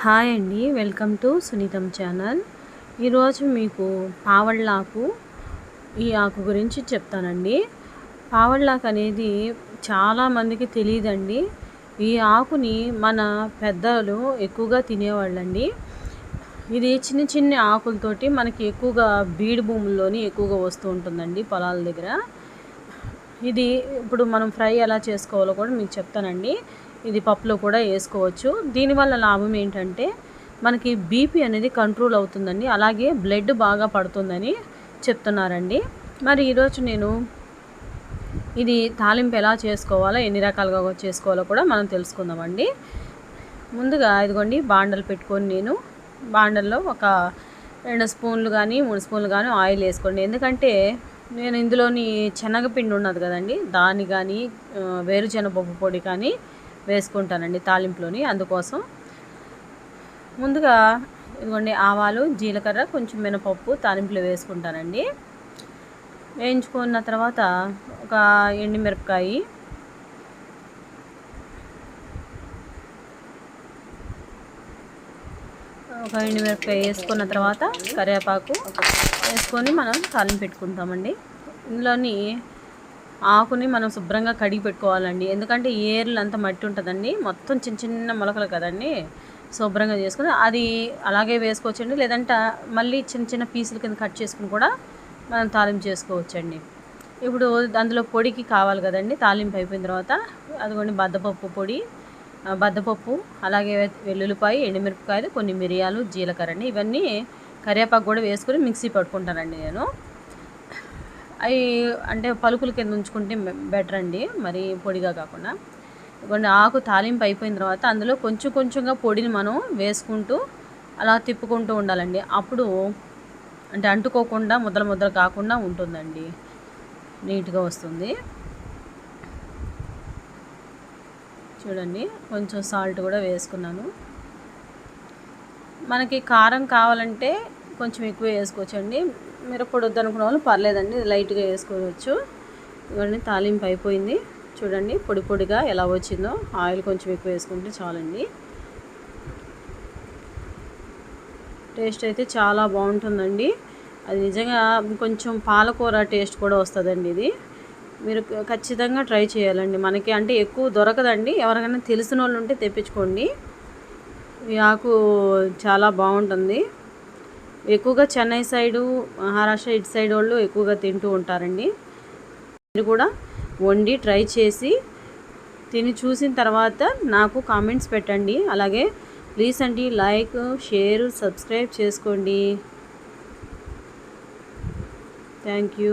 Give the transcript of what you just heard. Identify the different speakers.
Speaker 1: Hi అండి welcome to సునీతం channel. ఈరోజు మీకు పావళ్ళాకు ఈ ఆకు గురించి చెప్తానండి. పావళ్ళాకు అనేది చాలామందికి తెలియదండి ఈ ఆకుని మన పెద్దలు ఎక్కువగా తినేవాళ్ళండి. ఇది చిన్న చిన్న ఆకులతోటి మనకి ఎక్కువగా బీడు భూముల్లోని ఎక్కువగా వస్తూ ఉంటుందండి పొలాల దగ్గర. ఇది ఇప్పుడు మనం ఫ్రై ఎలా చేసుకోవాలో కూడా మీకు చెప్తానండి. ఇది పప్పులో కూడా వేసుకోవచ్చు. దీనివల్ల లాభం ఏంటంటే మనకి బీపీ అనేది కంట్రోల్ అవుతుందండి. అలాగే బ్లడ్ బాగా పడుతుందని చెప్తున్నారండి. మరి ఈరోజు నేను ఇది తాలింపు ఎలా చేసుకోవాలో ఎన్ని రకాలుగా చేసుకోవాలో కూడా మనం తెలుసుకుందామండి. ముందుగా ఇదిగోండి బాండలు పెట్టుకొని నేను బాండల్లో ఒక రెండు స్పూన్లు కానీ మూడు స్పూన్లు కానీ ఆయిల్ వేసుకోండి. ఎందుకంటే నేను ఇందులోని శనగపిండి ఉన్నది కదండి దాన్ని కానీ వేరుశనగపప్పు పొడి కానీ వేసుకుంటానండి తాలింపులోని. అందుకోసం ముందుగా ఇదిగోండి ఆవాలు జీలకర్ర కొంచెం మినపప్పు తాలింపులో వేసుకుంటానండి. వేయించుకున్న తర్వాత ఒక ఎండుమిరపకాయ ఒక ఎండుమిరపకాయ వేసుకున్న తర్వాత కరివేపాకు వేసుకొని మనం తాలింపు పెట్టుకుంటామండి. ఇందులోని ఆకుని మనం శుభ్రంగా కడిగి పెట్టుకోవాలండి. ఎందుకంటే ఏర్లు అంతా మట్టి ఉంటుందండి. మొత్తం చిన్న చిన్న మొలకలు కదండి. శుభ్రంగా చేసుకుని అది అలాగే వేసుకోవచ్చండి. లేదంటే మళ్ళీ చిన్న చిన్న పీసుల కింద కట్ చేసుకుని కూడా మనం తాలింపు చేసుకోవచ్చండి. ఇప్పుడు అందులో పొడికి కావాలి కదండి. తాలింపు అయిపోయిన తర్వాత అదిగోండి బద్దపప్పు పొడి బద్దపప్పు అలాగే వెల్లుల్లిపాయ ఎండుమిరపకాయలు కొన్ని మిరియాలు జీలకర్ర అండి ఇవన్నీ కరివేపాకు కూడా వేసుకొని మిక్సీ పట్టుకుంటానండి నేను. అవి అంటే పలుకుల కింద ఉంచుకుంటే బెటర్ అండి. మరి పొడిగా కాకుండా. కొన్ని ఆకు తాలింపు అయిపోయిన తర్వాత అందులో కొంచెం కొంచెంగా పొడిని మనం వేసుకుంటూ అలా తిప్పుకుంటూ ఉండాలండి. అప్పుడు అంటే అంటుకోకుండా ముద్దల ముద్దలు కాకుండా ఉంటుందండి. నీట్గా వస్తుంది. చూడండి కొంచెం సాల్ట్ కూడా వేసుకున్నాను. మనకి కారం కావాలంటే కొంచెం ఎక్కువ వేసుకోవచ్చండి. మిరప్పొడి వద్దనుకున్న వాళ్ళు పర్లేదండి లైట్గా వేసుకోవచ్చు. ఇవన్నీ తాలింపు అయిపోయింది. చూడండి పొడి పొడిగా ఎలా వచ్చిందో. ఆయిల్ కొంచెం ఎక్కువ వేసుకుంటే చాలండి. టేస్ట్ అయితే చాలా బాగుంటుందండి. అది నిజంగా కొంచెం పాలకూర టేస్ట్ కూడా వస్తుందండి ఇది. మీరు ఖచ్చితంగా ట్రై చేయాలండి. మనకి అంటే ఎక్కువ దొరకదండి. ఎవరికైనా తెలిసిన వాళ్ళు ఉంటే తెప్పించుకోండి. ఈ ఆకు చాలా బాగుంటుంది. ఎక్కువగా చెన్నై సైడు మహారాష్ట్ర ఇటు సైడ్ వాళ్ళు ఎక్కువగా తింటూ ఉంటారండి. మీరు కూడా వండి ట్రై చేసి తిని చూసిన తర్వాత నాకు కామెంట్స్ పెట్టండి. అలాగే ప్లీజ్ అండి లైక్ షేర్ సబ్స్క్రైబ్ చేసుకోండి. Thank you.